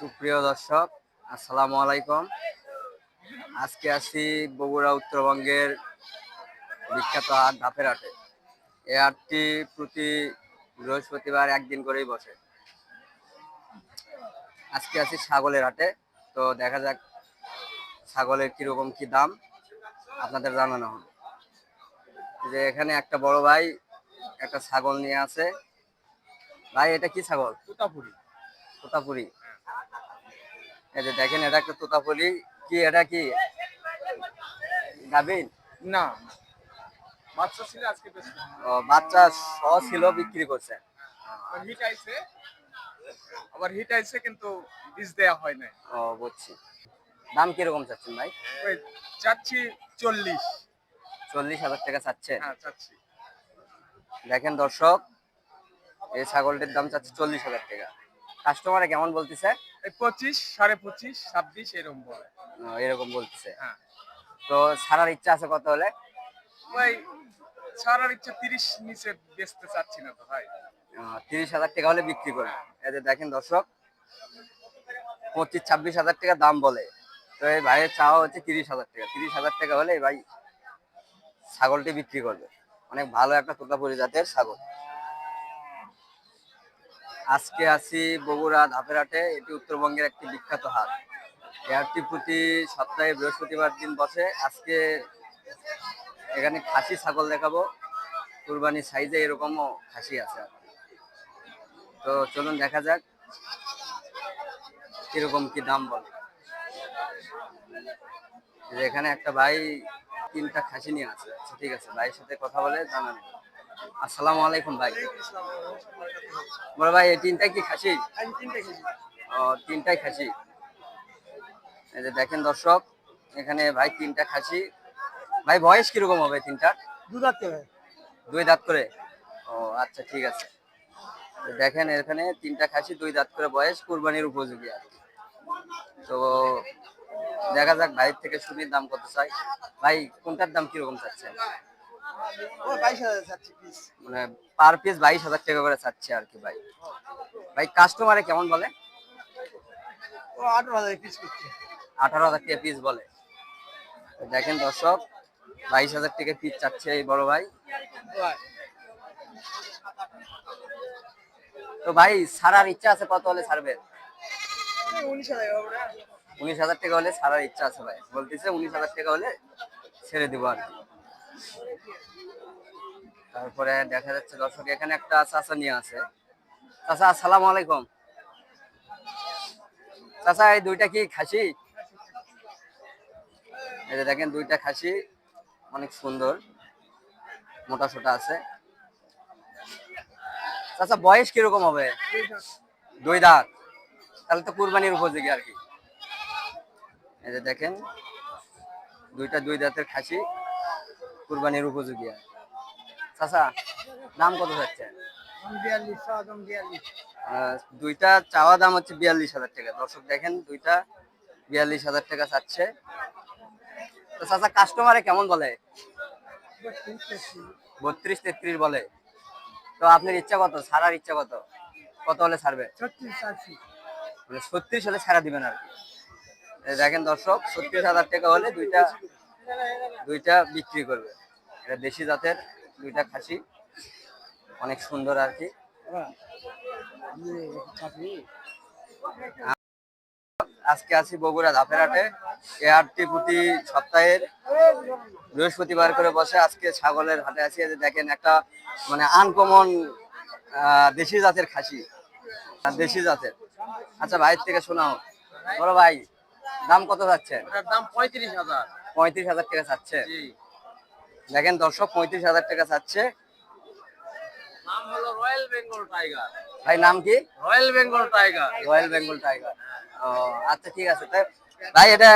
সুপ্রিয় দর্শক আসসালামু আলাইকুম। আজকে আসি বগুড়া উত্তরবঙ্গের বিখ্যাত হাট ধাপের হাটে। এই হাটটি প্রতি বৃহস্পতিবার একদিন করেই বসে। আজকে আসি ছাগলের হাটে তো দেখা যাক ছাগলের কীরকম কি দাম আপনাদের জানানো হবে যে এখানে একটা বড় ভাই একটা ছাগল নিয়ে আছে। ভাই এটা কি ছাগল? তুতাপুরি। তোতাপুরি। এই যে দেখেন এটা একটা তোতাপুরি কি এটা কি? গাবিন না। বাচ্চা ছিল আজকে ও, বাচ্চা সহ ছিল বিক্রি করছে। হিট আইছে। আবার হিট আইছে কিন্তু বীজ দেয়া হয় নাই। ও বুঝছি। দাম কীরকম চাচ্ছেন ভাই? ওই চাচ্ছি চল্লিশ। চল্লিশ হাজার টাকা চাচ্ছে। হ্যাঁ চাচ্ছি। দেখেন দর্শক এই ছাগলটির দাম চাচ্ছে চল্লিশ হাজার টাকা। কাস্টমারে কেমন বলতেছে? এই পঁচিশ সাড়ে পঁচিশ ছাব্বিশ এরকম বলে। এরকম বলতেছে। হ্যাঁ। তো ছাড়ার ইচ্ছা আছে কত হলে? ওই ছাড়ার ইচ্ছা তিরিশ নিচে বেচতে চাচ্ছি না তো ভাই। তিরিশ হাজার টাকা হলে বিক্রি করে। এই যে দেখেন দর্শক পঁচিশ ছাব্বিশ হাজার টাকা দাম বলে। তো এই ভাইয়ের চাওয়া হচ্ছে তিরিশ হাজার টাকা। তিরিশ হাজার টাকা হলে এই ভাই ছাগলটি বিক্রি করবে। অনেক ভালো একটা তোতাপুরি জাতের ছাগল। আজকে আছি বগুড়া ধাপের হাটে। এটি উত্তরবঙ্গের একটি বিখ্যাত হাট। এই হাটটি প্রতি সপ্তাহে বৃহস্পতিবার দিন বসে। আজকে এখানে খাসি, ছাগল দেখাবো। কুরবানি সাইজে এরকমও খাসি আছে তো চলুন দেখা যাক কীরকম কি দাম বলে। এখানে একটা ভাই তিনটা খাসি নিয়ে আছে। আচ্ছা ঠিক আছে, ভাইয়ের সাথে কথা বলে জানান আসসালামু আলাইকুম ভাই। বড় ভাই এই তিনটাই কি খাসি? ও তিনটাই খাসি। এই যে দেখেন দর্শক এখানে ভাই তিনটা খাসি। ভাই বয়স কীরকম হবে তিনটা দুধাতে ভাই দুই দাঁত করে? ও আচ্ছা ঠিক আছে। দেখেন এখানে তিনটা খাসি দুই দাঁত করে বয়স কুরবানির উপযোগী আর তো দেখা যাক ভাইয়ের থেকে শুনি দাম কত চাই। ভাই কোনটার দাম কীরকম চাচ্ছেন? মানে পার পিস বাইশ হাজার টাকা করে চাচ্ছে আর কি ভাই। ভাই কাস্টমারে কেমন বলে? আঠারো হাজার পিস আঠারো হাজার টাকা পিস বলে। দেখেন দর্শক বাইশ হাজার টাকা পিস চাচ্ছে এই বড় ভাই। তো ভাই ছাড়ার ইচ্ছা আছে কত হলে ছাড়বে? উনিশ হাজার টাকা হলে ছাড়ার ইচ্ছা আছে ভাই। বলতেছে উনিশ হাজার টাকা হলে ছেড়ে দিব আর কি। তারপরে দেখা যাচ্ছে দর্শক, এখানে একটা চাচা নিয়ে আছে। চাচা, আসসালামু আলাইকুম। চাচা, এই দুইটা কি খাসি? এই যে দেখেন, দুইটা খাসি, অনেক সুন্দর, মোটা সোটা আছে। চাচা, বয়স কীরকম হবে? দুই দাঁত। তাহলে তো কুরবানির উপযোগী আর কি। এই যে দেখেন, দুইটা দুই দাঁতের খাসি। কুরবানির উপযোগী চাচা, দাম কত যাচ্ছে? দুইটা চাওয়া দাম হচ্ছে বিয়াল্লিশ হাজার টাকা। দর্শক দেখেন, দুইটা বিয়াল্লিশ হাজার টাকা চাচ্ছে। তো চাচা কাস্টমারে কেমন বলে? বত্রিশ তেত্রিশ বলে। তো আপনার ইচ্ছা কত? ছাড়ার ইচ্ছা কত? কত হলে ছাড়বে? মানে ছত্রিশ হলে ছাড়া দিবেন আর কি। দেখেন দর্শক, ছত্রিশ হাজার টাকা হলে দুইটা দুইটা বিক্রি করবে। এটা দেশি জাতের দুইটা খাসি। অনেক সুন্দর আর কি। আজকে আছি বগুড়া ধাপের হাটে এই হাটটি প্রতি সপ্তাহের বৃহস্পতিবার করে বসে। আজকে ছাগলের হাটে আছি। দেখেন একটা মানে আনকমন দেশি জাতের খাসি। দেশি জাতের। আচ্ছা ভাইয়ের থেকে শোনাও। বড় ভাই, দাম কত যাচ্ছে? দাম পঁয়ত্রিশ হাজার। পঁয়ত্রিশ হাজার টাকা চাচ্ছে। দেখেন দর্শক পঁয়ত্রিশ হাজার টাকা চাচ্ছে। নাম হলো রয়্যাল বেঙ্গল টাইগার। ভাই নাম কি? Royal Bengal tiger. Royal Bengal tiger. ও আচ্ছা ঠিক আছে। তাই ভাই এটা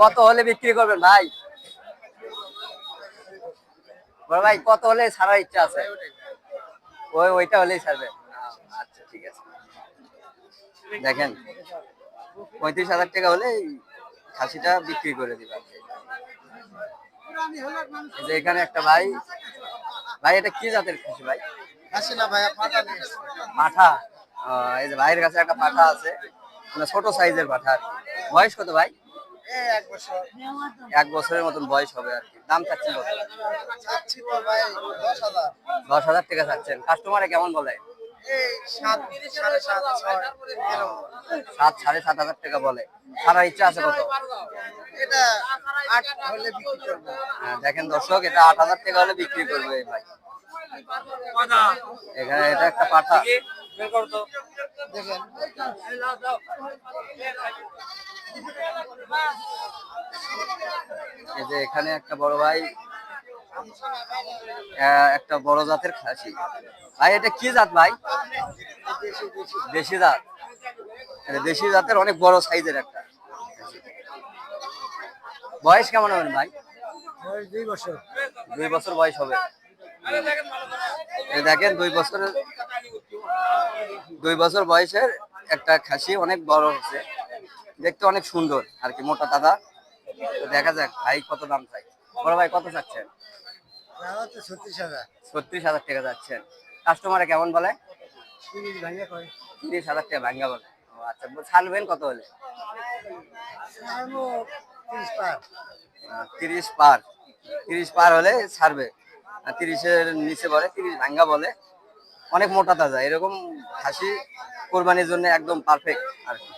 কত হলে বিক্রি করবেন ভাই? বড় ভাই কত হলে ছাড়ার ইচ্ছা আছে? ওই ওইটা হলেই ছাড়বে। আচ্ছা ঠিক আছে। দেখেন পঁয়ত্রিশ হাজার টাকা হলে এই খাসিটা বিক্রি করে দিবে। আর কি। এই যে এখানে একটা ভাই। ভাই এটা কি জাতের খাসি ভাই? আসে না মাঠা এই যে ভাইয়ের কাছে একটা পাঠা আছে। মানে ছোট সাইজের পাঠা আর। বয়স কত ভাই? এক বছর। এক বছরের মতন বয়স হবে আর কি। দাম চাচ্ছেন ভাই দশ হাজার টাকা চাচ্ছেন। কাস্টমারে কেমন বলে? সাত সাড়ে সাত হাজার টাকা বলে। ছাড়ার ইচ্ছা আছে কত? হ্যাঁ, দেখেন দর্শক এটা আট হাজার টাকা হলে বিক্রি করবে এই ভাই। এখানে এটা একটা পাঠা। দেখেন এই যে এখানে একটা বড় ভাই একটা বড় জাতের খাসি। ভাই এটা কি জাত ভাই? দেশি জাত। এটা দেশি জাতের অনেক বড় সাইজের একটা। বয়স কেমন হবেন ভাই? দুই বছর। দুই বছর বয়স হবে। দেখেন দুই বছরের দুই বছর বয়সের একটা খাসি অনেক বড় হচ্ছে দেখতে অনেক সুন্দর আর কি মোটা দাদা দেখা যাক ভাই কত দাম চাই। বড় ভাই কত চাচ্ছেন? ছত্রিশ হাজার। ছত্রিশ হাজার টাকা যাচ্ছেন। কাস্টমারে কেমন বলে? তিরিশ হাজার টাকা ভাঙ্গা বলে। আচ্ছা ছাড়বেন কত হলে? তিরিশ পার। তিরিশ পার। হলে ছাড়বে। আর তিরিশের নিচে বলে তিরিশ ভাঙ্গা বলে। অনেক মোটা তাজা এরকম হাসি কোরবানির জন্য একদম পারফেক্ট আর কি।